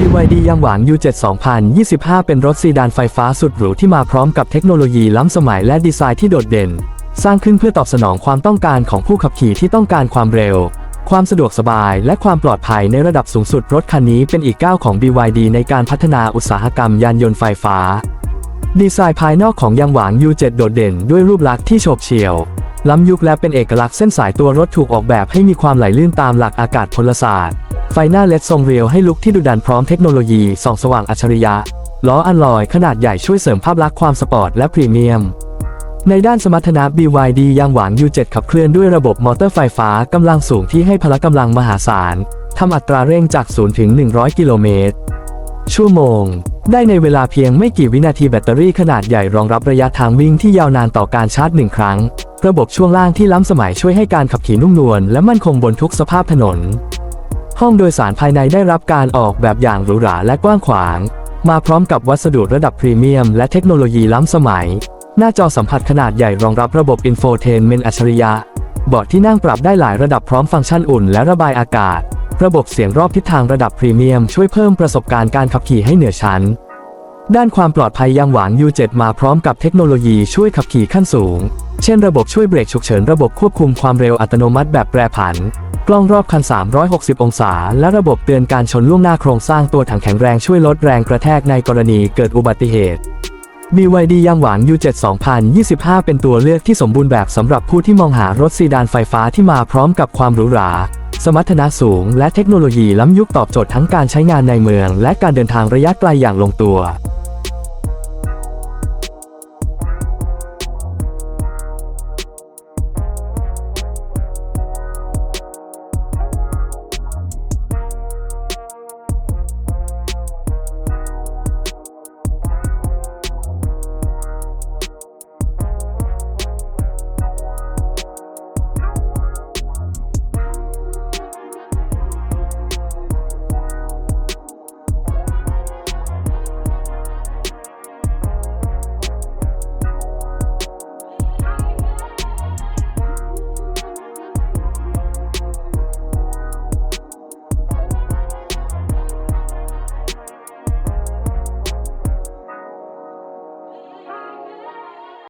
BYD ยังหวาง U7 2025 เป็นรถซีดานไฟฟ้าสุดหรูที่มาพร้อมกับเทคโนโลยีล้ำสมัยและดีไซน์ที่โดดเด่น สร้างขึ้นเพื่อตอบสนองความต้องการของผู้ขับขี่ที่ต้องการความเร็ว ความสะดวกสบาย และความปลอดภัยในระดับสูงสุดรถคันนี้เป็นอีกก้าวของ BYD ในการพัฒนาอุตสาหกรรมยานยนต์ไฟฟ้า ดีไซน์ภายนอกของยังหวาง U7 โดดเด่น ด้วยรูปลักษณ์ที่โฉบเฉี่ยว ล้ำยุคและเป็นเอกลักษณ์เส้นสายตัวรถถูกออกแบบให้มีความไหลลื่นตามหลักอากาศพลศาสตร์ ไฟหน้าเลดทรงเรียวให้ลุกที่ดุดันพร้อมเทคโนโลยีส่องสว่างอัจฉริยะ ล้ออัลลอยขนาดใหญ่ช่วยเสริมภาพลักษณ์ความสปอร์ตและพรีเมียม ในด้านสมรรถนะ BYD ยังหวาง U7 ขับเคลื่อนด้วยระบบมอเตอร์ไฟฟ้ากำลังสูงที่ให้พละกำลังมหาศาลทำอัตราเร่งจาก 0 ถึง 100 กิโลเมตร ชั่วโมง ได้ในเวลาเพียงไม่กี่วินาทีแบตเตอรี่ขนาดใหญ่รองรับระยะทางวิ่งที่ยาวนานต่อการชาร์จหนึ่งครั้ง ระบบช่วงล่างที่ล้ำสมัยช่วยให้การขับขี่นุ่มนวลและมั่นคงบนทุกสภาพถนน ห้องโดยสารภายในได้รับการออกแบบอย่างหรูหราและกว้างขวาง มาพร้อมกับวัสดุระดับพรีเมียม และเทคโนโลยีล้ำสมัย หน้าจอสัมผัสขนาดใหญ่รองรับระบบอินโฟเทนเมนต์อัจฉริยะเบาะที่นั่งปรับได้หลายระดับพร้อมฟังก์ชันอุ่นและระบายอากาศ ระบบเสียงรอบทิศทางระดับพรีเมียมช่วยเพิ่มประสบการณ์การขับขี่ให้เหนือชั้น ด้านความปลอดภัยยังหวาง U7 มาพร้อมกับเทคโนโลยีช่วยขับขี่ขั้นสูง เช่นระบบช่วยเบรกฉุกเฉินระบบควบคุมความเร็วอัตโนมัติแบบแปรผัน กล้องรอบคัน 360 องศา และระบบเตือนการชนล่วงหน้าโครงสร้างตัวถังแข็งแรงช่วยลดแรงกระแทกในกรณีเกิดอุบัติเหตุ BYD ยังหวาง U7 2025 เป็นตัวเลือกที่สมบูรณ์แบบสำหรับผู้ที่มองหารถซีดานไฟฟ้าที่มาพร้อมกับความหรูหรา สมรรถนะสูง และเทคโนโลยีล้ำยุคตอบโจทย์ทั้งการใช้งานในเมือง และการเดินทางระยะไกลอย่างลงตัว